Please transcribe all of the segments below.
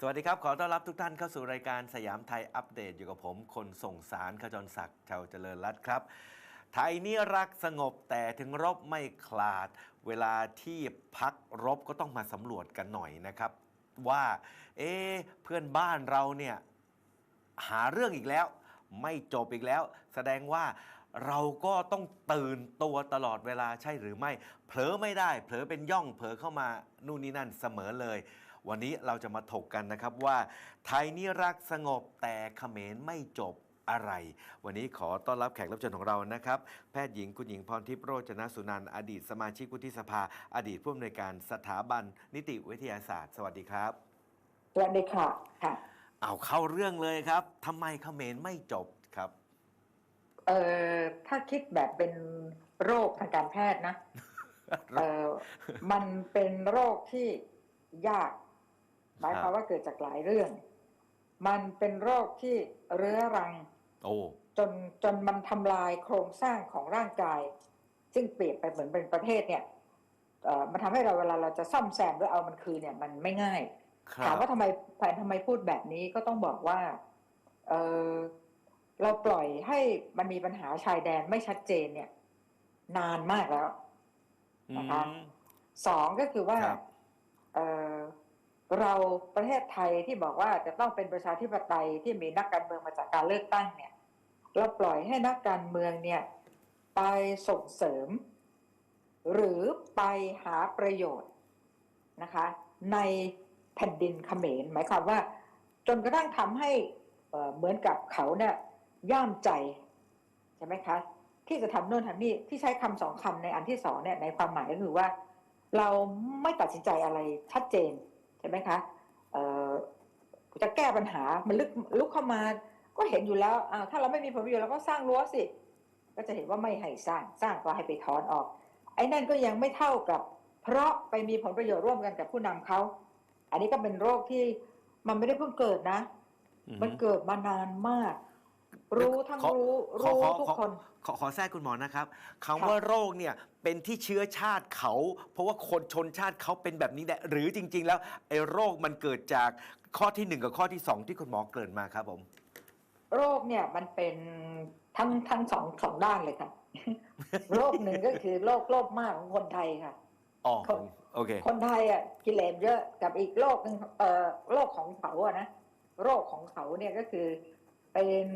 สวัสดีครับ ขอต้อนรับทุกท่านเข้าสู่รายการสยามไทยอัปเดตอยู่กับผม คนส่งสารขจรศักดิ์ชาวเจริญรัตน์ครับ ไทยนี่รักสงบแต่ถึงรบไม่คลาด เวลาที่พักรบก็ต้องมาสำรวจกันหน่อยนะครับ ว่า เอ๊เพื่อนบ้านเราเนี่ยหาเรื่องอีกแล้ว ไม่จบอีกแล้ว แสดงว่าเราก็ต้องตื่นตัวตลอดเวลาใช่หรือไม่ เผลอไม่ได้ เผลอเป็นย่องเผลอเข้ามานู่นนี่นั่นเสมอเลย วันนี้เราจะมาถกกันนะครับว่า ไทยนี่รักสงบแต่เขมรไม่จบอะไร วันนี้ขอต้อนรับแขกรับเชิญของเรานะครับ แพทย์หญิงคุณหญิงพรทิพย์โรจนสุนันท์อดีตสมาชิกวุฒิสภา อดีตผู้อำนวยการสถาบันนิติวิทยาศาสตร์ สวัสดีครับสวัสดีค่ะค่ะเอาเข้าเรื่องเลยครับทำไมเขมรไม่จบครับเอ่อถ้าคิดแบบเป็นโรคทางการแพทย์นะเอ่อมันเป็นโรคที่ยาก หมายความว่าเกิดจากหลายเรื่อง มันเป็นโรคที่เรื้อรังโอ้จนจนมันทำลายโครงสร้างของร่างกาย ซึ่งเปรียบไปเหมือนเป็นประเทศเนี่ยเอ่อมันทำให้เราเวลาเราจะซ่อมแซมหรือเอามันคืนเนี่ย มันไม่ง่ายครัถามบว่าทำไมแผนทำไมพูดแบบนี้ก็ต้องบอกว่าเออเราปล่อยให้มันมีปัญหาชายแดนไม่ชัดเจนเนี่ย นานมากแล้วนะคะอืมสองก็คือว่าครับเออ เราประเทศไทยที่บอกว่าจะต้องเป็นประชาธิปไตยที่มีนักการเมืองมาจากการเลือกตั้งเนี่ยเราปล่อยให้นักการเมืองเนี่ยไปส่งเสริม หรือไปหาประโยชน์นะคะ ในแผ่นดินเขมรหมายความว่า จนกระทั่งทำให้เเหมือนกับเขาเนี่ยย่ามใจใช่ไหมคะที่จะทำโน่นทำนี่ที่ใช้คำสองคำในอันที่สองเนี่ยในความหมายก็คือว่า เราไม่ตัดสินใจอะไรชัดเจน ช่ไหมคะเอ่อจะแก้ปัญหา มันลึกลุกเข้ามา ก็เห็นอยู่แล้วอ้าวถ้าเราไม่มีผลประโยชน์เราก็สร้างรั้วสิ ก็จะเห็นว่าไม่ให้สร้าง สร้างก็ให้ไปถอนออก ไอ้นั่นก็ยังไม่เท่ากับ เพราะไปมีผลประโยชน์ร่วมกันกับผู้นำเขา อันนี้ก็เป็นโรคที่มันไม่ได้เพิ่งเกิดนะอืมมันเกิดมานานมาก รู้ทั้งขอรู้ขอรู้ขอทุกขอคนขอขอแทรกคุณหมอนะครับคำค่ะว่าโรคเนี่ยเป็นที่เชื้อชาติเขา เพราะว่าคนชนชาติเขาเป็นแบบนี้แหละหรือจริง ๆ แล้วไอ้โรคมันเกิดจากข้อที่หนึ่งกับข้อที่สองที่คุณหมอเกริ่นมาครับผม โรคเนี่ยมันเป็นทั้งทั้งสองสองด้านเลยค่ะโรคหนึ่งก็คือโรคโลภมากของคนไทยค่ะอ๋อคนโอเค คนไทยอะกิเลสเยอะกับอีกโรคหนึงเอ่อโรคของเขาอะนะโรคของเขาเนี่ยก็คือเป็น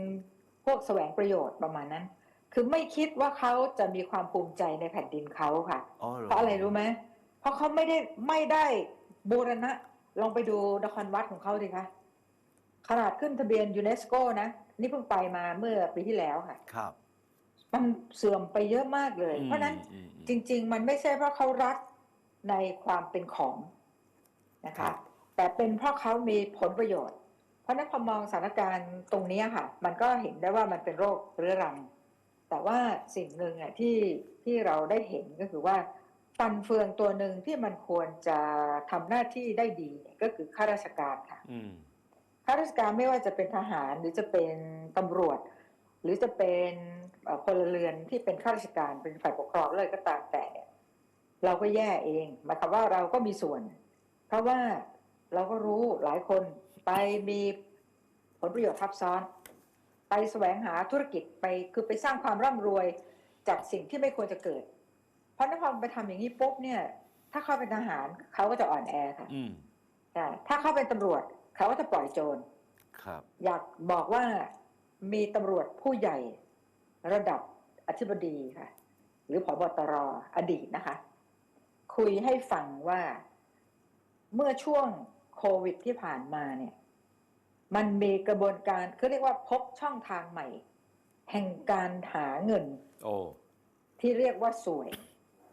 พวกแสวงประโยชน์ประมาณนั้น คือไม่คิดว่าเขาจะมีความภูมิใจในแผ่นดินเขาค่ะอ๋อหเพราะอะไรรู้ไหมเพราะเขาไม่ได้ไม่ได้บูรณะลองไปดูนครวัดของเขาดิคะขนาดขึ้นทะเบียนยูเนสโกนะ นี่เพิ่งไปมาเมื่อปีที่แล้วค่ะ ครับ มันเสื่อมไปเยอะมากเลย เพราะฉะนั้นอืมอืมจริง ๆ มันไม่ใช่เพราะเขารักในความเป็นของนะครัคะบแต่เป็นเพราะเขามีผลประโยชน์ เพราะฉะนั้นพอมองสถานการณ์ตรงนี้ค่ะ มันก็เห็นได้ว่ามันเป็นโรคเรื้อรัง แต่ว่าสิ่งหนึ่งอะที่ที่เราได้เห็นก็คือว่าฟันเฟืองตัวหนึ่งที่มันควรจะทำหน้าที่ได้ดีเนี่ยก็คือข้าราชการค่ะอืมข้าราชการไม่ว่าจะเป็นทหารหรือจะเป็นตำรวจ หรือจะเป็นเอ่อพลเรือนที่เป็นข้าราชการเป็นฝ่ายปกครองเลยก็ตามแต่เนี่ยเราก็แย่เองหมายความว่าเราก็มีส่วน เพราะว่าเราก็รู้หลายคน ไปมีผลประโยชน์ทับซ้อน ไปแสวงหาธุรกิจไปคือไปสร้างความร่ำรวยจากสิ่งที่ไม่ควรจะเกิด เพราะถ้าพอไปทำอย่างนี้ปุ๊บเนี่ย ถ้าเขาเป็นทหารเขาก็จะอ่อนแอค่ะอืมอ่าถ้าเขาเป็นตำรวจเขาก็จะปล่อยโจรครับ อยากบอกว่ามีตำรวจผู้ใหญ่ระดับอธิบดีค่ะ หรือผบตรอดีตนะคะ คุยให้ฟังว่าเมื่อช่วงโควิดที่ผ่านมาเนี่ย มันมีกระบวนการเขาเรียกว่าพบช่องทางใหม่ แห่งการหาเงิน โอ้ที่เรียกว่าสวย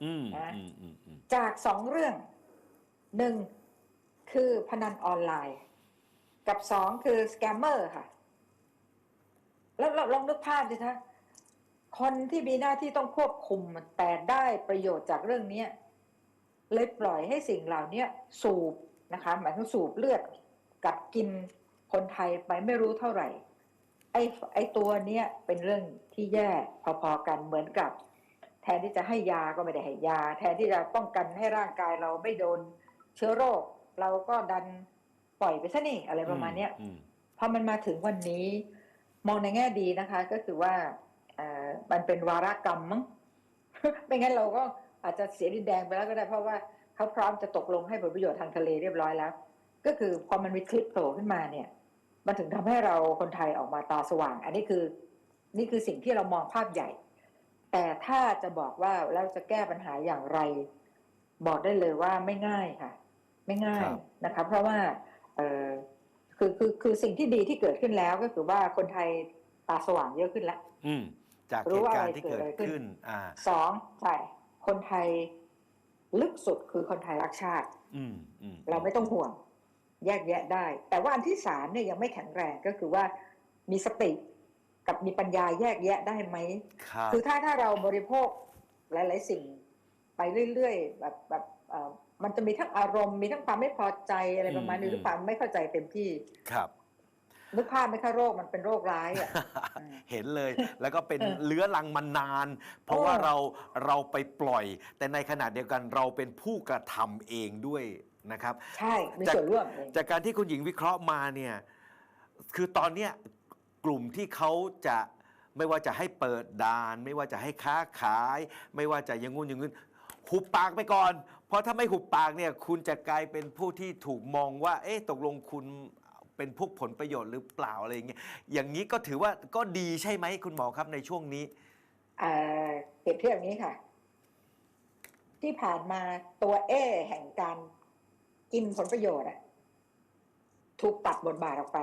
อืมนะอืมอืมอืมจากสองเรื่องหนึ่งคือพนันออนไลน์ กับสองคือสแกมเมอร์ค่ะ แล้วเราลองนึกภาพดิคะคนที่มีหน้าที่ต้องควบคุมมันแต่ได้ประโยชน์จากเรื่องเนี้ยเลยปล่อยให้สิ่งเหล่านี้สูบนะคะหมายถึงสูบเลือดกัดกิน คนไทยไปไม่รู้เท่าไหร่ ไอ้ไอ้ตัวเนี้ยเป็นเรื่องที่แย่พอๆกันเหมือนกับ แทนที่จะให้ยาก็ไม่ได้ให้ยา แทนที่จะป้องกันให้ร่างกายเราไม่โดนเชื้อโรค เราก็ดันปล่อยไปซะนี่อะไรประมาณเนี้ยอืมพอมันมาถึงวันนี้ มองในแง่ดีนะคะ ก็คือว่าเอ่อมันเป็นวาระกรรมมั้งไม่งั้นเราก็อาจจะเสียดินแดงไปแล้วก็ได้เพราะว่าเขาพร้อมจะตกลงให้ผลประโยชน์ทางทะเลเรียบร้อยแล้ว ก็คือพอมันมีคลิปโผล่ขึ้นมาเนี่ย มันถึงทำให้เราคนไทยออกมาตาสว่าง อันนี้คือ นี่คือสิ่งที่เรามองภาพใหญ่ แต่ถ้าจะบอกว่าเราจะแก้ปัญหาอย่างไร บอกได้เลยว่าไม่ง่ายค่ะ ไม่ง่ายครับนะคะ เพราะว่าเออคือคือคือสิ่งที่ดีที่เกิดขึ้นแล้วก็คือว่าคนไทยตาสว่างเยอะขึ้นแล้วอืมจากรู้เหตุว่าการอะไรณ์ที่เกิเกิดดอะไรขึ้นขึ้นอ่าสองใช่คนไทยลึกสุดคือคนไทยรักชาติ อืมอืมเราไม่ต้องห่วง แยกแยะได้ แต่ว่าอันที่สามเนี่ยยังไม่แข็งแรงก็คือว่ามีสติกับมีปัญญาแยกแยะได้ไหมครับคือถ้าถ้าเราบริโภคหลาย ๆ สิ่งไปเรื่อย ๆ แบบแบบเอ่อมันจะมีทั้งอารมณ์มีทั้งความไม่พอใจอะไรประมาณนี้หรือความไม่เข้าใจเต็มที่ครับนึกภาพไหมคะโรคมันเป็นโรคร้ายอะอืมเห็นเลยแล้วก็เป็นเออเลื้อรังมานาน เพราะเออว่าเราเราไปปล่อย แต่ในขณะเดียวกันเราเป็นผู้กระทำเองด้วย นะครับ ใช่มีจากส่วนร่วมเองจากการที่คุณหญิงวิเคราะห์มาเนี่ยคือตอนเนี้ยกลุ่มที่เขาจะไม่ว่าจะให้เปิดด่าน ไม่ว่าจะให้ค้าขาย ไม่ว่าจะอยังงู้นอย่างนี้หุบปากไปก่อน เพราะถ้าไม่หุบปากเนี่ยคุณจะกลายเป็นผู้ที่ถูกมองว่า เอ๊ะตกลงคุณเป็นพวกผลประโยชน์หรือเปล่าอะไรอย่างเงี้ยอย่างนี้ก็ถือว่าก็ดีใช่ไหมคุณหมอครับในช่วงนี้เอ่อเปรียบเทียบอย่างนี้ค่ะ ที่ผ่านมาตัวเอแห่งการ กินผลประโยชน์อะถูกตัดบทบาทออกไป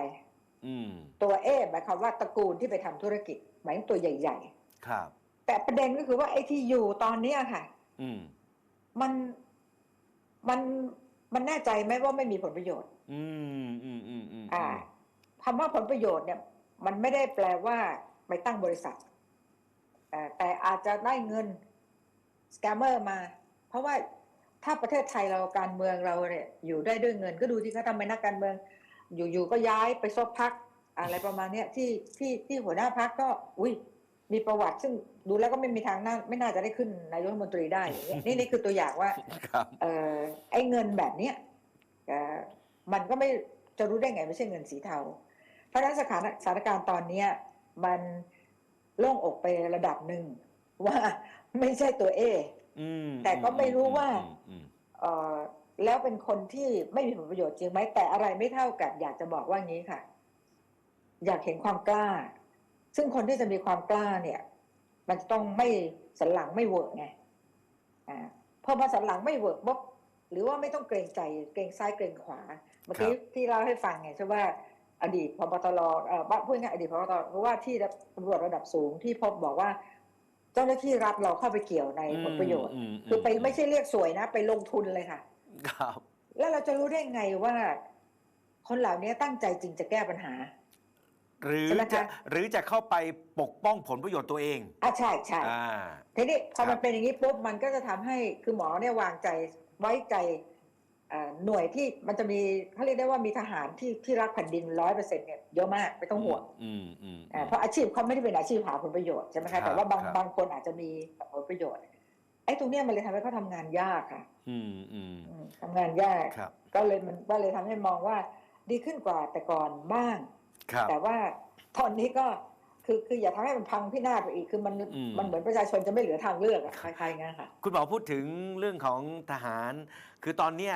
อืมตัวเอหมายความว่าตระกูลที่ไปทำธุรกิจ หมายถึงตัวใหญ่ครับๆแต่ประเด็นก็คือว่าไอ้ที่อยู่ตอนเนี้ยค่ะ อืม มันมันมันแน่ใจไหมว่าไม่มีผลประโยชน์ อืมอืมอืมอืมอ่าคำว่าผลประโยชน์เนี่ย มันไม่ได้แปลว่าไปตั้งบริษัทเอ่อแต่อาจจะได้เงินสแกมเมอร์มา เพราะว่า ถ้าประเทศไทยเราการเมืองเราเนี่ยอยู่ได้ด้วยเงินก็ดูที่เขาทำไมนักการเมือง อยู่ๆก็ย้ายไปซบพักอะไรประมาณเนี้ยที่ที่ที่หัวหน้าพักก็อุ้ยมีประวัติซึ่งดูแล้วก็ไม่มีทางน่าไม่น่าจะได้ขึ้นนายกรัฐมนตรีได้อย่างเงี้ยนี่นี่คือตัวอย่างว่าครับเอ่อไอ้เงินแบบเนี้ยเอ่อมันก็ไม่จะรู้ได้ไงไม่ใช่เงินสีเทา เพราะฉะนั้นสถานสถานการณ์ตอนเนี้ยมันโล่งอกไประดับหนึ่งว่าไม่ใช่ตัวเออืม แต่ก็ไม่รู้ว่าอืมอืมเอ่อแล้วเป็นคนที่ไม่มีผลประโยชน์จริงไหมแต่อะไรไม่เท่ากับอยากจะบอกว่างี้ค่ะ อยากเห็นความกล้า ซึ่งคนที่จะมีความกล้าเนี่ย มันจะต้องไม่สันหลังไม่เวิร์กไงอ่าพอมาสันหลังไม่เวิร์กปุ๊บหรือว่าไม่ต้องเกรงใจเกรงซ้ายเกรงขวา เมื่อกี้ที่เล่าให้ฟังไงใช่ว่าอดีตพบตรเอ่อว่าพูดง่ายๆอดีตพบตรเพราะว่าที่ตำรวจระดับสูงที่พบบอกว่า เจ้าหน้าที่รัฐเราเข้าไปเกี่ยวในผลประโยชน์มมคือไปไม่ใช่เรียกสวยนะ ไปลงทุนเลยค่ะ ครับ แล้วเราจะรู้ได้ไงว่า คนเหล่านี้ตั้งใจจริงจะแก้ปัญหา หรือใช่ไหมจะคะหรือจะเข้าไปปกป้องผลประโยชน์ตัวเองอะใช่ใช่อ่าทีนี้พอครัมับนเป็นอย่างนี้ปุ๊บมันก็จะทำให้คือหมอเนี่ยวางใจไว้ใจเอ่อ หน่วยที่มันจะมีเขาเรียกได้ว่ามีทหารที่ที่รักแผ่นดินร้อยเปอร์เซ็นต์เนี่ยเยอะมากไม่ต้องห่วงอืมอืมอ่าเพราะอาชีพเขาไม่ได้เป็นอาชีพหาผลประโยชน์ใช่ไหมครัคะบแต่ว่าบางครับบางคนอาจจะมีผลประโยชน์ไอ้ตรงเนี้ยมันเลยทำให้เขาทำงานยากค่ะ อืมอืมอืมทำงานยากครับก็เลยมันก็เลยทำให้มองว่าดีขึ้นกว่าแต่ก่อนบ้างครับแต่ว่าตอนนี้ก็คือคืออย่าทำให้มันพังพินาศไปอีกคือมันอืมมันเหมือนประชาชนจะไม่เหลือทางเลือกอะคล้ายๆงั้นค่ะ คุณหมอพูดถึงเรื่องของทหาร คือตอนเนี้ย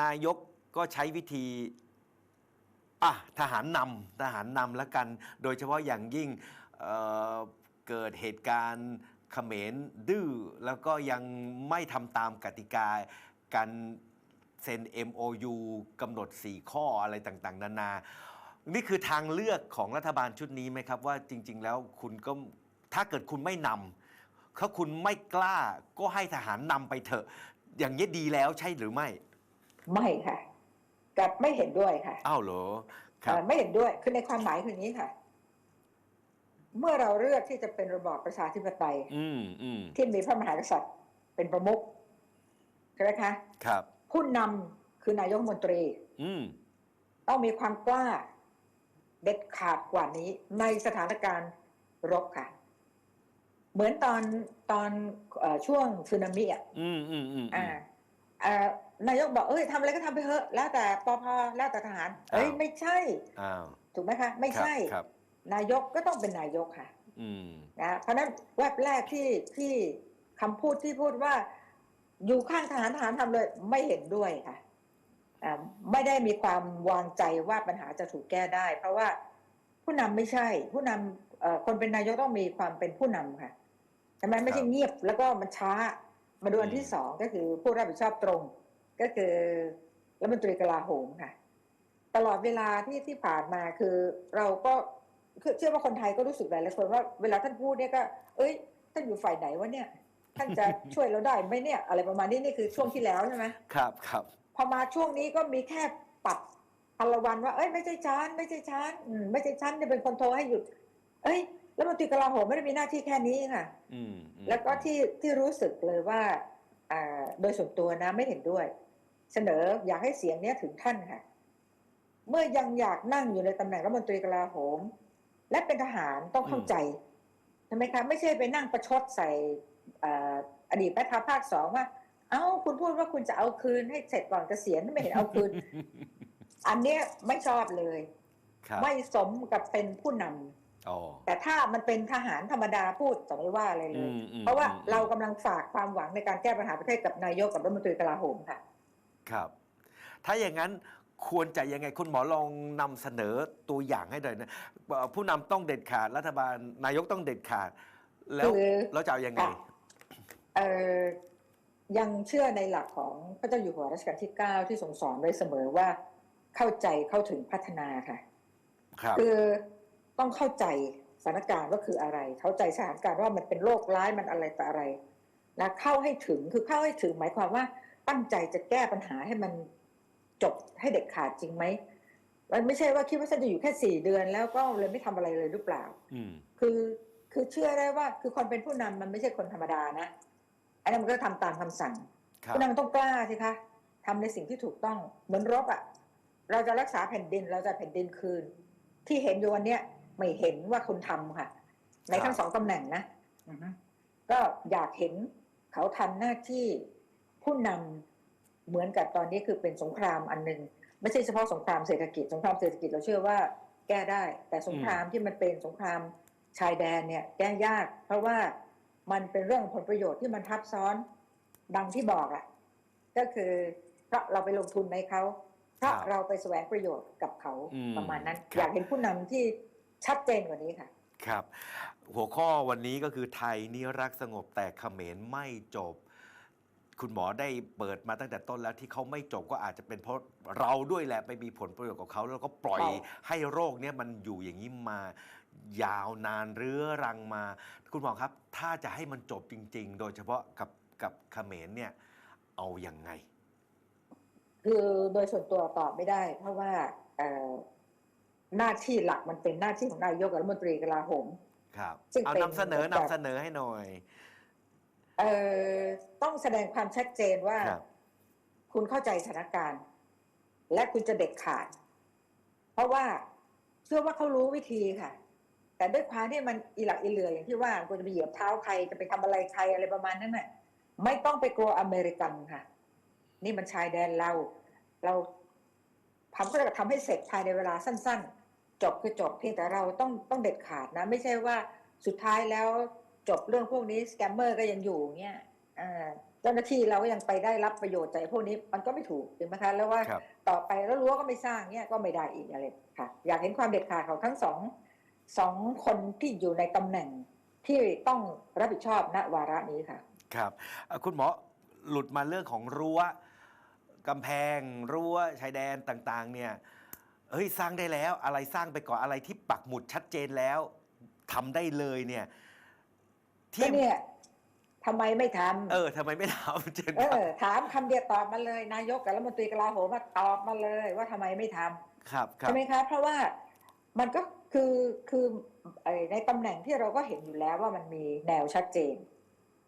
นายกก็ใช้วิธีอะทหารนำทหารนำแล้วกัน โดยเฉพาะอย่างยิ่งเเกิดเหตุการณ์เขมรดื้อแล้วก็ยังไม่ทำตามกติกาการเซ็น MOU กำหนด 4 ข้ออะไรต่างๆ นานา นี่คือทางเลือกของรัฐบาลชุดนี้ไหมครับ ว่าจริง ๆ แล้วคุณก็ถ้าเกิดคุณไม่นำถ้าคุณไม่กล้าก็ให้ทหารนำไปเถอะ อย่างนี้ดีแล้วใช่หรือไม่ ไม่ค่ะกับไม่เห็นด้วยค่ะอ้าวเหรอครับเอ่อไม่เห็นด้วยคือในความหมายคืออย่างนี้ค่ะ เมื่อเราเลือกที่จะเป็นระบอบประชาธิปไตย อืมอืมที่มีพระมหากษัตริย์ เป็นประมุขใช่ไหมคะ ครับ ผู้นำคือนายกรัฐมนตรี อืมต้องมีความกล้า เด็ดขาดกว่านี้ ในสถานการณ์รบค่ะ เหมือนตอนตอนเออช่วงสึนามิอะอืมอืมอืมอ่าอ่า นายกบอกเอ้ยทำอะไรก็ทำไปเถอะแล้วแต่ปพแล้วแต่ทหารเอ้ยอ้าวไม่ใช่อ้าวถูกไหมคะไม่ครับใช่ครับนายกก็ต้องเป็นนายกค่ะอืมนะเพราะฉะนั้นแวบแรกที่ที่คำพูดที่พูดว่า อยู่ข้างทหารทหารทำเลยไม่เห็นด้วยค่ะอ่าไม่ได้มีความวางใจว่าปัญหาจะถูกแก้ได้ เพราะว่าผู้นำไม่ใช่ ผู้นำเอ่อคนเป็นนายกต้องมีความเป็นผู้นำค่ะใช่ไหมไม่ใช่เงียบแล้วก็มันช้ามาดูอันที่สองก็คือผู้รับผิดชอบตรง ก็คือรัฐมนตรีกลาโหมค่ะ ตลอดเวลาที่ที่ผ่านมาคือเราก็คือเชื่อว่าคนไทยก็รู้สึกหลายๆคนว่าเวลาท่านพูดเนี่ยก็ เอ้ยท่านอยู่ฝ่ายไหนวะเนี่ย ท่านจะช่วยเราได้ไหมเนี่ย อะไรประมาณนี้นี่คือช่วงที่แล้วใช่ไหมครับครับพอมาช่วงนี้ก็มีแค่ปัดพลวันว่า เอ้ยไม่ใช่ฉันไม่ใช่ฉันอืมไม่ใช่ฉันจะเป็นคนโทรให้หยุด เอ้ยแล้วมันตรีกลาโหมไม่ได้มีหน้าที่แค่นี้ค่ะอืมอืมแล้วก็ที่ที่รู้สึกเลยว่าอ่าโดยส่วนตัวนะไม่เห็นด้วย เสนออยากให้เสียงเนี้ยถึงท่านค่ะ เมื่อยังอยากนั่งอยู่ในตำแหน่งรัฐมนตรีกลาโหม และเป็นทหารต้องเข้าใจใช่ไหมคะไม่ใช่ไปนั่งประชดใส่อ่าอดีตแม่ทัพภาคสองว่า เอ้าคุณพูดว่าคุณจะเอาคืนให้เสร็จก่อนเกษียณไม่เห็นเอาคืน อันเนี้ยไม่ชอบเลยครับไม่สมกับเป็นผู้นำอ๋อแต่ถ้ามันเป็นทหารธรรมดาพูดจะไม่ว่าอะไรเลอืยมอืมเพราะว่าอืมเรากำลังฝากความหวังในการแก้ปัญหาประเทศกับนายกกับรัฐมนตรีกลาโหมค่ะ ครับ ถ้าอย่างนั้นควรจะยังไงคุณหมอลองนำเสนอตัวอย่างให้หน่อยนะเอ่อผู้นำต้องเด็ดขาดรัฐบาลนายกต้องเด็ดขาด แล้วคือแล้วจะเอายังไงค่ะเอ่อยังเชื่อในหลักของพระเจ้าอยู่หัวรัชกาลที่ 9 ที่ทรงสอนไว้เสมอว่าเข้าใจเข้าถึงพัฒนาค่ะครับคือต้องเข้าใจสถานการณ์ว่าคืออะไร เข้าใจสถานการณ์ว่ามันเป็นโรคร้ายมันอะไรต่ออะไรนะเข้าให้ถึงคือเข้าให้ถึงหมายความว่า ตั้งใจจะแก้ปัญหาให้มันจบให้เด็ดขาดจริงไหมมันไม่ใช่ว่าคิดว่าฉันจะอยู่แค่สี่เดือน แล้วก็เลยไม่ทำอะไรเลยหรือเปล่า อืมคือคือเชื่อได้ว่าคือคนเป็นผู้นำมันไม่ใช่คนธรรมดานะอันนั้นมันก็ทำตามคำสั่งครับผู้นำมันต้องกล้าสิคะทำในสิ่งที่ถูกต้องเหมือนรบอะ่ะ เราจะรักษาแผ่นดินเราจะแผ่นดินคืน ที่เห็นอยู่วันเนี้ยไม่เห็นว่าคุณทำค่ะ ในทั้งสองตำแหน่งนะอือฮึก็อยากเห็นเขาทำหน้าที่ ผู้นำเหมือนกับตอนนี้คือเป็นสงครามอันหนึ่งไม่ใช่เฉพาะสงครามเศรษฐกิจสงครามเศรษฐกิจเราเชื่อว่าแก้ได้ แต่สงครามที่มันเป็นสงครามชายแดนเนี่ยแก้ยาก เพราะว่ามันเป็นเรื่องผลประโยชน์ที่มันทับซ้อนดังที่บอกอะ่ะ ก็คือเพราะเราไปลงทุนในเขาเพราะครับเราไปแสวงประโยชน์กับเขาอืมประมาณนั้นครับอยากเห็นผู้นำที่ชัดเจนกว่านี้ค่ะ ครับ หัวข้อวันนี้ก็คือไทยนิรักสงบแต่เขมรไม่จบ คุณหมอได้เปิดมาตั้งแต่ต้นแล้วที่เขาไม่จบก็อาจจะเป็นเพราะเราด้วยแหละไปมีผลประโยชน์กับเขาแล้วก็ปล่อยครับให้โรคเนี้ยมันอยู่อย่างนี้มา ยาวนานเรื้อรังมา คุณหมอครับ ถ้าจะให้มันจบจริง ๆ โดยเฉพาะกับกับเขมรเนี่ยเอาอย่างไง คือโดยส่วนตัวตอบไม่ได้ เพราะว่าเอ่อหน้าที่หลักมันเป็นหน้าที่ของนายกรัฐมนตรีกลาโหมครับซึ่งเอาเป็นนำเสนอแบบนำเสนอให้หน่อยเอ่อ ต้องแสดงความชัดเจนว่าครับคุณเข้าใจสถานการณ์ และคุณจะเด็ดขาด เพราะว่าเชื่อว่าเขารู้วิธีค่ะ แต่ด้วยความที่มันอีหลักอีเหลืออย่างที่ว่าคุณจะไปเหยียบเท้าใครจะไปทำอะไรใครอะไรประมาณนั้นน่ะไม่ต้องไปกลัวอเมริกันค่ะ นี่มันชายแดนเรา เราทำก็จะทำให้เสร็จภายในเวลาสั้น ๆ จบคือจบเพียงแต่เราต้องต้องเด็ดขาดนะ ไม่ใช่ว่าสุดท้ายแล้ว จบเรื่องพวกนี้สแกมเมอร์ก็ยังอยู่เนี่ยอ่าเจ้าหน้าที่เราก็ยังไปได้รับประโยชน์จากไอ้พวกนี้มันก็ไม่ถูกถูกไหมคะแล้วว่าครับต่อไปแล้วรั้วก็ไม่สร้างเนี่ยก็ไม่ได้อีกอะไรค่ะ อยากเห็นความเด็ดขาดของทั้งสองสองคนที่อยู่ในตำแหน่งที่ต้องรับผิดชอบณวาระนี้ค่ะ ครับเอ่อคุณหมอหลุดมาเรื่องของรั้วกำแพง รั้วชายแดนต่างๆ เนี่ยเฮ้ยสร้างได้แล้วอะไรสร้างไปก่อนอะไรที่ปักหมุดชัดเจนแล้วทำได้เลยเนี่ยก็ ที่เนี่ยทำไมไม่ทำเออทำไมไม่ทำเจนเอครับอ ถามคำเดียวตอบมาเลย นายกกับรัฐมนตรีกลาโหมมาตอบมาเลยว่าทำไมไม่ทำครับครัใช่บไหมคะเพราะว่ามันก็คือคือไอ้ในตำแหน่งที่เราก็เห็นอยู่แล้วว่ามันมีแนวชัดเจน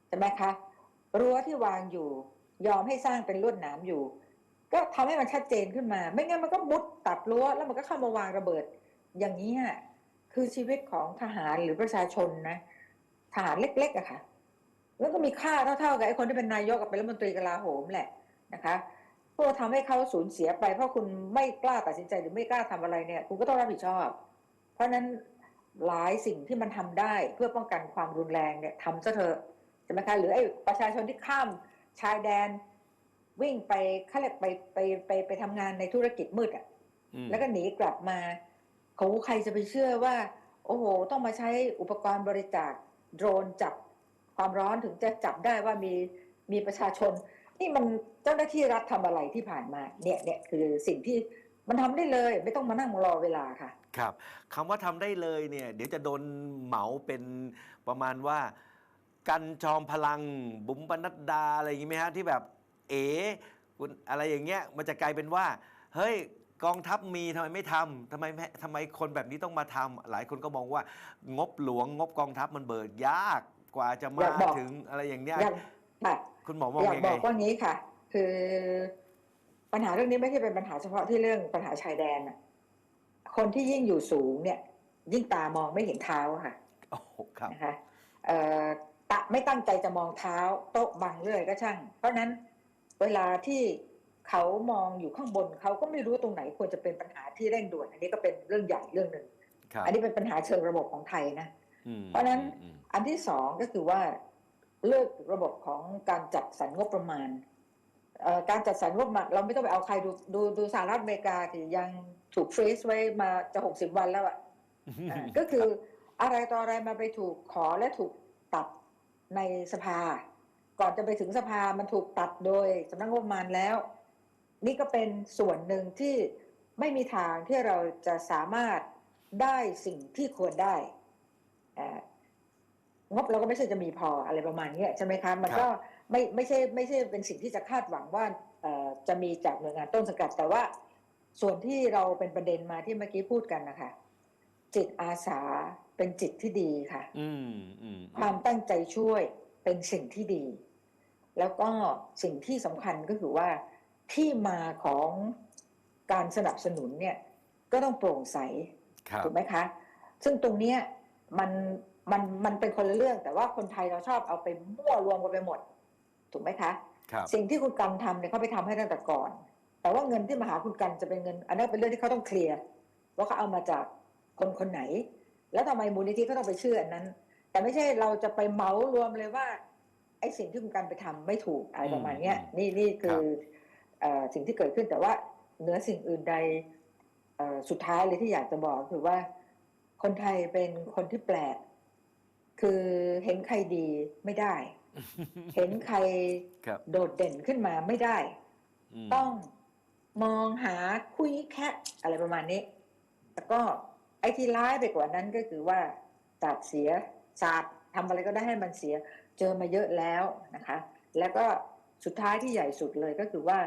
ใช่ไหมคะรั้วที่วางอยู่ ยอมให้สร้างเป็นลวดหนามอยู่ ก็ทำให้มันชัดเจนขึ้นมา ไม่งั้นมันก็มุดตัดรั้วแล้วมันก็เข้ามาวางระเบิด อย่างนี้ยคือชีวิตของทหารหรือประชาชนนะ ทหารเล็กๆอะค่ะ แล้วก็มีค่าเท่าๆกับไอ้คนที่เป็นนายกกับเป็นรัฐมนตรีกลาโหมแหละนะคะเพื่อทำให้เขาสูญเสียไป เพราะคุณไม่กล้าตัดสินใจหรือไม่กล้าทำอะไรเนี่ย คุณก็ต้องรับผิดชอบ เพราะฉะนั้นหลายสิ่งที่มันทำได้เพื่อป้องกันความรุนแรงเนี่ยทำซะเถอะใช่ไหมคะหรือไอ้ประชาชนที่ข้ามชายแดน วิ่งไปเขาเรียกไปไปไปไปทำงานในธุรกิจมืดอะอืมแล้วก็หนีกลับมาเขาใครจะไปเชื่อว่า โอ้โห ต้องมาใช้อุปกรณ์บริจาค โดรนจับความร้อนถึงจะจับได้ว่ามีมีประชาชน นี่มันเจ้าหน้าที่รัฐทำอะไรที่ผ่านมาเนี่ยเนี่ยคือสิ่งที่มันทำได้เลยไม่ต้องมานั่งรอเวลาค่ะ ครับคำว่าทำได้เลยเนี่ยเดี๋ยวจะโดนเหมาเป็นประมาณว่า กันจอมพลังบุ๋มปนัดดาอะไรอย่างงี้ไหมฮะที่แบบเอ๋คุณอะไรอย่างเงี้ยมันจะกลายเป็นว่า เฮ้ย กองทัพมีทำไมไม่ทำทำไมไม่ทำไมคนแบบนี้ต้องมาทำหลายคนก็มองว่างบหลวงงบกองทัพมันเบิกยากกว่าจะมาอยากบอกถึงอะไรอย่างเนี้ยอยากค่ะคุณหมอมองอยากยังบไงอกว่างี้ค่ะ คือปัญหาเรื่องนี้ไม่ใช่เป็นปัญหาเฉพาะที่เรื่องปัญหาชายแดนน่ะคนที่ยิ่งอยู่สูงเนี่ย ยิ่งตามองไม่เห็นเท้าค่ะโอ้โหครับนะคะเอ่อตะไม่ตั้งใจจะมองเท้า โต๊ะบังเรื่อยก็ช่าง เพราะฉะนั้นเวลาที่ เขามองอยู่ข้างบนเขาก็ไม่รู้ตรงไหนควรจะเป็นปัญหาที่เร่งด่วน อันนี้ก็เป็นเรื่องใหญ่เรื่องหนึ่งครับอันนี้เป็นปัญหาเชิงระบบของไทยนะอืมเพราะฉะนั้นอืมอันที่สองก็คือว่าเลิกระบบของการจัดสรรงบประมาณเอ่อการจัดสรรงบประมาณเราไม่ต้องไปเอาใครดูดูดูสหรัฐอเมริกาที่ยังถูกฟรีซไว้มาจะหกสิบวันแล้วอะอ่าก็คืออะไรต่ออะไรมาไปถูกขอและถูกตัดในสภา ก่อนจะไปถึงสภามันถูกตัดโดยสำนักงบประมาณแล้ว นี่ก็เป็นส่วนหนึ่งที่ไม่มีทางที่เราจะสามารถได้สิ่งที่ควรได้อ่างบเราก็ไม่ใช่จะมีพออะไรประมาณเนี้ยใช่ไหมคะมันก็ไม่ไม่ใช่ไม่ใช่เป็นสิ่งที่จะคาดหวังว่าเอ่อจะมีจากหน่วยงานต้นสังกัด แต่ว่าส่วนที่เราเป็นประเด็นมาที่เมื่อกี้พูดกันนะคะจิตอาสาเป็นจิตที่ดีค่ะอืมอืมความตั้งใจช่วยเป็นสิ่งที่ดี แล้วก็สิ่งที่สำคัญก็คือว่า ที่มาของการสนับสนุนเนี่ยก็ต้องโปร่งใสครับถูกไหมคะ ซึ่งตรงเนี้ยมันมันมันเป็นคนละเรื่องแต่ว่าคนไทยเราชอบเอาไปมั่วรวมกันไปหมด ถูกไหมคะครับสิ่งที่คุณกันทำเนี่ยเขาไปทำให้ตั้งแต่ก่อน แต่ว่าเงินที่มาหาคุณกันจะเป็นเงิน อันนั้นเป็นเรื่องที่เขาต้องเคลียร์ว่าเขาเอามาจากคนคนไหน แล้วทำไมมูลนิธิเขาต้องไปเชื่ออันนั้น แต่ไม่ใช่เราจะไปเหมารวมเลยว่าไอ้สิ่งที่คุณกันไปทำไม่ถูกอะไรประมาณเนี้ยอืมนี่นี่คือเอ่อ สิ่งที่เกิดขึ้นแต่ว่าเหนือสิ่งอื่นใดเอ่อสุดท้ายเลยที่อยากจะบอกคือว่าคนไทยเป็นคนที่แปลก คือเห็นใครดีไม่ได้ เห็นใครครับโดดเด่นขึ้นมาไม่ได้มต้องมองหาคุยแคะอะไรประมาณนี้ แล้วก็ไอ้ที่ร้ายไปกว่านั้นก็คือว่าสาดเสียสาดทำอะไรก็ได้ให้มันเสีย เจอมาเยอะแล้วนะคะ แล้วก็สุดท้ายที่ใหญ่สุดเลยก็คือว่า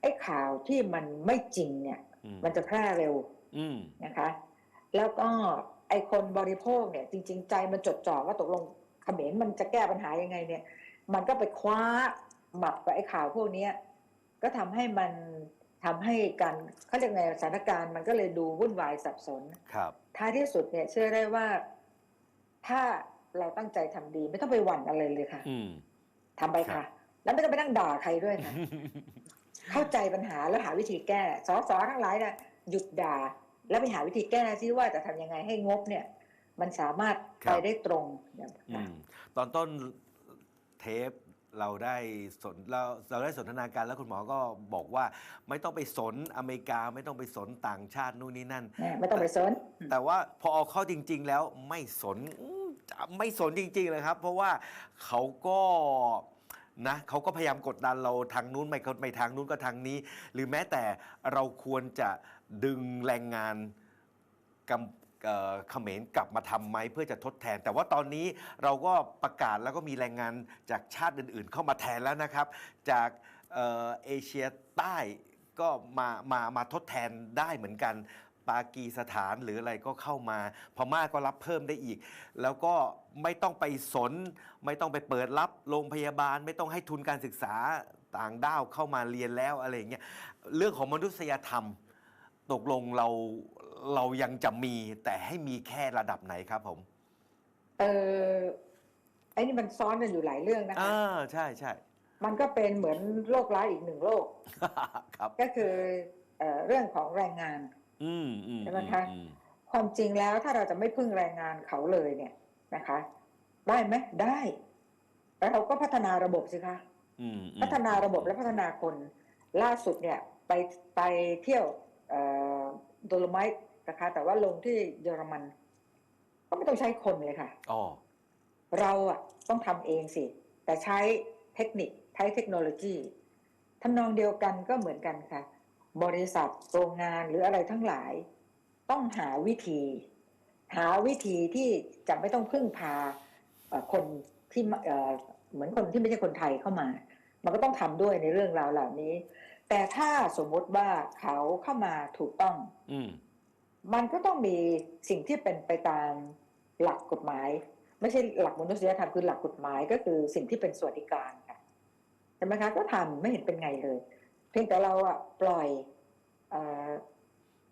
ไอ้ข่าวที่มันไม่จริงเนี่ยอืมมันจะแพร่เร็วอืมนะคะ แล้วก็ไอ้คนบริโภคเนี่ย จริง ๆ ใจมันจดจ่อว่าตกลงเขมรมันจะแก้ปัญหายังไง เนี่ย มันก็ไปคว้าหมักกับไอ้ข่าวพวกเนี้ยก็ทำให้มันทำให้การเขาเรียกไงสถานการณ์มันก็เลยดูวุ่นวายสับสน ครับ ท้ายที่สุดเนี่ย เชื่อได้ว่าถ้าเราตั้งใจทำดีไม่ต้องไปหวั่นอะไรเลยค่ะ อืมทำไปค่ะ แล้วไม่ต้องไปนั่งด่าใครด้วยค่ะ เข้าใจปัญหาแล้วหาวิธีแก้สอสอทั้งหลายนะหยุดด่า แล้วไปหาวิธีแก้ซิว่าจะทำยังไงให้งบเนี่ย มันสามารถครัไปบได้ตรงอืมตอนต้นเทปเราได้สนเราเราได้สนทนาการแล้วคุณหมอก็บอกว่า ไม่ต้องไปสนอเมริกาไม่ต้องไปสนต่างชาตินู่นนี่นั่นเนี่ยไม่ต้องไปสน แต่ว่าพอเอาเข้าจริง ๆ แล้วไม่สนอื้อไม่สนจริง ๆ เลยครับ เพราะว่าเขาก็ นะเขาก็พยายามกดดันเราทางนู้นไม่ไม่ทางนู้นก็ทางนี้ หรือแม้แต่เราควรจะดึงแรงงานกำเอ่อเขมรกลับมาทำไหมเพื่อจะทดแทน แต่ว่าตอนนี้เราก็ประกาศแล้วก็มีแรงงานจากชาติอื่นๆ เข้ามาแทนแล้วนะครับ จากเอเอเชียใต้ก็มามามาทดแทนได้เหมือนกัน ปากีสถานหรืออะไรก็เข้ามา พม่าก็รับเพิ่มได้อีก แล้วก็ไม่ต้องไปสน ไม่ต้องไปเปิดรับโรงพยาบาล ไม่ต้องให้ทุนการศึกษาต่างด้าวเข้ามาเรียนแล้วอะไรอย่างเงี้ยเรื่องของมนุษยธรรมตกลงเราเรายังจะมีแต่ให้มีแค่ระดับไหนครับผม เออไอ้นี่มันซ้อนกันอยู่หลายเรื่องนะคะอ่าใช่ใช่มันก็เป็นเหมือนโรคร้ายอีกหนึ่งโรคครับ ก็คือเอ่อเรื่องของแรงงานอืมอืม ใช่ไหมคะอืมความจริงแล้วถ้าเราจะไม่พึ่งแรงงานเขาเลยเนี่ยนะคะ ได้ไหมได้เราก็พัฒนาระบบสิคะอืมอืมพัฒนาระบบและพัฒนาคนล่าสุดเนี่ย ไปไปเที่ยวโดโลไมต์นะคะ แต่ว่าลงที่เยอรมัน ก็ไม่ต้องใช้คนเลยค่ะอ๋อเราอะต้องทำเองสิ แต่ใช้เทคนิคใช้เทคโนโลยีทำนองเดียวกันก็เหมือนกันค่ะ บริษัทโรงงานหรืออะไรทั้งหลาย ต้องหาวิธี หาวิธีที่จะไม่ต้องพึ่งพาเอ่อคนที่มาเอ่อเหมือนคนที่ไม่ใช่คนไทยเข้ามา มันก็ต้องทำด้วยในเรื่องราวเหล่านี้ แต่ถ้าสมมติว่าเขาเข้ามาถูกต้อง อืมมันก็ต้องมีสิ่งที่เป็นไปตามหลักกฎหมาย ไม่ใช่หลักมนุษยธรรมคือหลักกฎหมายก็คือสิ่งที่เป็นสวัสดิการค่ะใช่ไหมคะก็ทำไม่เห็นเป็นไงเลย เพียงแต่เราอะปล่อยเอ่อ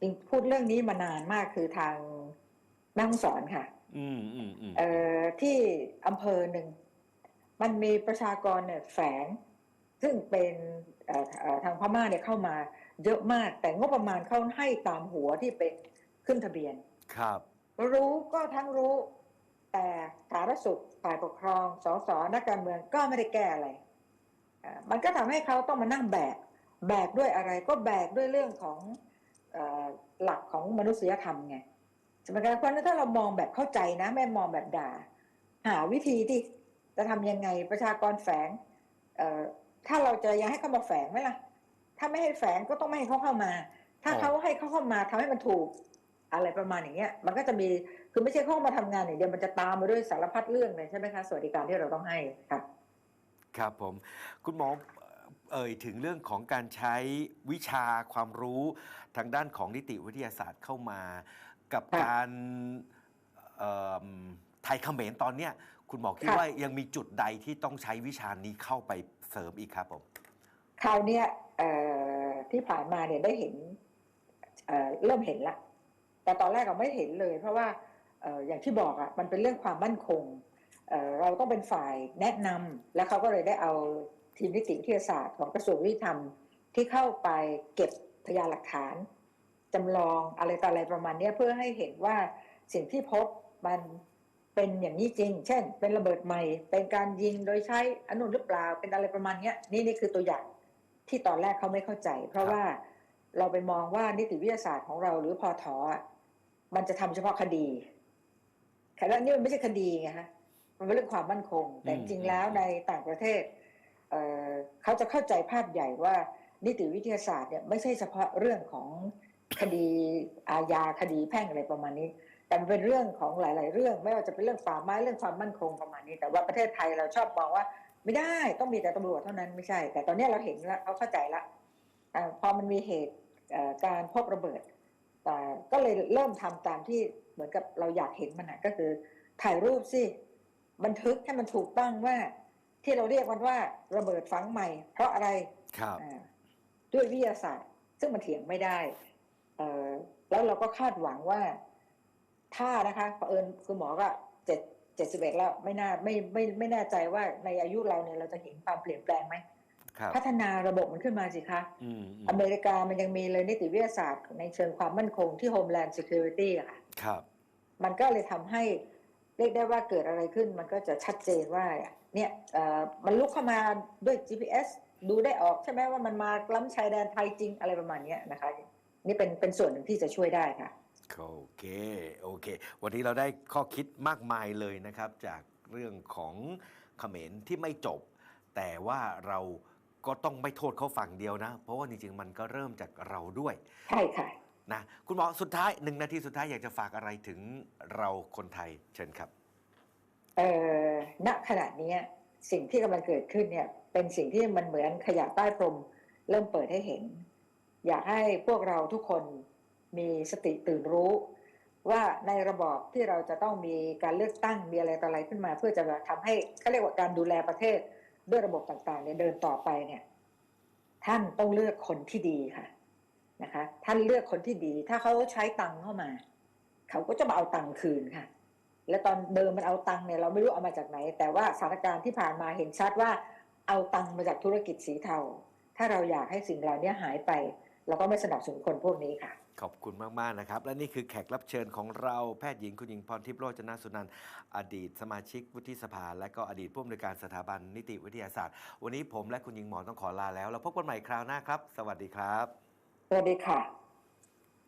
จริงพูดเรื่องนี้มานานมากคือทางแม่ฮ่องสอนค่ะ อืมอืมอืมเอ่อที่อำเภอหนึ่งมันมีประชากรเนี่ยแฝง ซึ่งเป็นเอ่อเอ่อทางพม่าเนี่ยเข้ามาเยอะมาก แต่งบประมาณเขาให้ตามหัวที่เป็นขึ้นทะเบียน ครับ รู้ก็ทั้งรู้ แต่สาธารณสุขฝ่ายปกครองสสนักการเมืองก็ไม่ได้แก้อะไรอ่ามันก็ทำให้เขาต้องมานั่งแบก แบกด้วยอะไรก็แบกด้วยเรื่องของอหลักของมนุษยธรรมไงใช่ไหมครับเพราะนั้นถ้าเรามองแบบเข้าใจนะไม่มองแบบด่า หาวิธีที่จะทำยังไงประชากรแฝงเอถ้าเราจะยังให้เขามาแฝงไหมล่ะ ถ้าไม่ให้แฝงก็ต้องไม่ให้เขาเข้ามา ถ้าเขาให้เขาเข้ามาทำให้มันถูกอะไรประมาณอย่างเงี้ย มันก็จะมีคือไม่ใช่เข้ามาทำงานอย่างเดียวมันจะตามมาด้วยสารพัดเรื่องเลยใช่ไหมคะสวัสดิการที่เราต้องให้ค่ะ ครับผม คุณหมอ เอ่ยถึงเรื่องของการใช้วิชาความรู้ทางด้านของนิติวิทยาศาสตร์เข้ามา กับค่ะการเอิ่มไทยเขมรตอนเนี้ยคุณหมอคิดค่ะว่ายังมีจุดใดที่ต้องใช้วิชานี้เข้าไปเสริมอีกครับผมคราวเนี้ยเอ่อที่ผ่านมาเนี่ยได้เห็นเอ่อเริ่มเห็นละ แต่ตอนแรกเราไม่เห็นเลย เพราะว่าเอ่ออย่างที่บอกอะ่ะมันเป็นเรื่องความมั่นคงเอ่อเราต้องเป็นฝ่ายแนะนำและเขาก็เลยได้เอา ทีมนิติวิทยาศาสตร์ของกระทรวงยุติธรรมที่เข้าไปเก็บพยานหลักฐานจำลองอะไรต่ออะไรประมาณนี้เพื่อให้เห็นว่าสิ่งที่พบมันเป็นอย่างนี้จริง เช่น เป็นระเบิดใหม่ เป็นการยิงโดยใช้อนุหรือเปล่า เป็นอะไรประมาณนี้นี่นี่คือตัวอย่างที่ตอนแรกเขาไม่เข้าใจ เพราะว่าเราไปมองว่านิติวิทยาศาสตร์ของเราหรือพอถอมันจะทำเฉพาะคดีแต่แล้วนี่มันไม่ใช่คดีไงฮะมันเป็นเรื่องความมั่นคง แต่จริงแล้วในต่างประเทศ เขาจะเข้าใจภาพใหญ่ว่านิติวิทยาศาสตร์เนี่ยไม่ใช่เฉพาะเรื่องของคดีอาญาคดีแพ่งอะไรประมาณนี้ แต่มันเป็นเรื่องของหลาย ๆ เรื่อง ไม่ว่าจะเป็นเรื่องป่าไม้เรื่องความมั่นคงประมาณนี้ แต่ว่าประเทศไทยเราชอบมองว่า ไม่ได้ต้องมีแต่ตำรวจเท่านั้นไม่ใช่ แต่ตอนนี้เราเห็นแล้วเขาเข้าใจละพอมันมีเหตุการพบระเบิดอ่ก็เลยเริ่มทำตามที่เหมือนกับเราอยากเห็นมันนะก็คือ ถ่ายรูปสิบันทึกให้มันถูกต้องว่า ที่เราเรียกมันว่าระเบิดฝังใหม่ เพราะอะไรครับอ่าด้วยวิทยาศาสตร์ ซึ่งมันเถียงไม่ได้เอ่อแล้วเราก็คาดหวังว่า ถ้านะคะเผอิญคุณหมอก็เจ็ดเจ็ดสิบเอ็ดแล้วไม่น่าไม่ไม่ไม่แน่ใจว่าในอายุเราเนี่ยเราจะเห็นความเปลี่ยนแปลงไหมครับพัฒนาระบบมันขึ้นมาสิคะอืมอืมอเมริกามันยังมีเลยนิติวิทยาศาสตร์ ในเชิงความมั่นคงที่ Homeland Security อะค่ะครับ มันก็เลยทำให้เรียกได้ว่าเกิดอะไรขึ้น มันก็จะชัดเจนว่า เนี่ยเอ่อมันลุกเข้ามาด้วย GPS ดูได้ออกใช่ไหมว่ามันมาล้ำชายแดนไทยจริงอะไรประมาณเนี้ยนะคะ นี่เป็นเป็นส่วนหนึ่งที่จะช่วยได้ค่ะ โอเค โอเค วันนี้เราได้ข้อคิดมากมายเลยนะครับ จากเรื่องของเขมรที่ไม่จบ แต่ว่าเราก็ต้องไม่โทษเขาฝั่งเดียวนะ เพราะว่าจริงๆมันก็เริ่มจากเราด้วย ใช่ค่ะนะคุณหมอสุดท้ายหนึ่งนาทีสุดท้ายอยากจะฝากอะไรถึงเราคนไทยเชิญครับเอ่อ ณขณะนี้สิ่งที่กำลังเกิดขึ้นเนี่ย เป็นสิ่งที่มันเหมือนขยะใต้พรมเริ่มเปิดให้เห็น อยากให้พวกเราทุกคนมีสติตื่นรู้ ว่าในระบอบที่เราจะต้องมีการเลือกตั้งมีอะไรต่ออะไรขึ้นมา เพื่อจะทำให้เขาเรียกว่าการดูแลประเทศด้วยระบบต่างๆเนี่ยเดินต่อไปเนี่ย ท่านต้องเลือกคนที่ดีค่ะนะคะ ท่านเลือกคนที่ดี ถ้าเขาใช้ตังค์เข้ามา เขาก็จะมาเอาตังค์คืนค่ะ และตอนเดิมมันเอาตังค์เนี่ยเราไม่รู้เอามาจากไหน แต่ว่าสถานการณ์ที่ผ่านมาเห็นชัดว่าเอาตังค์มาจากธุรกิจสีเทา ถ้าเราอยากให้สิ่งเหล่านี้หายไป เราก็ไม่สนับสนุนคนพวกนี้ค่ะ ขอบคุณมาก ๆ นะครับ และนี่คือแขกรับเชิญของเราแพทย์หญิงคุณหญิงพรทิพย์โรจนสุนันท์อดีตสมาชิกวุฒิสภา และก็อดีตผู้อำนวยการสถาบันนิติวิทยาศาสตร์ วันนี้ผมและคุณหญิงหมอต้องขอลาแล้ว เราพบกันใหม่คราวหน้าครับ สวัสดีครับ สวัสดีค่ะ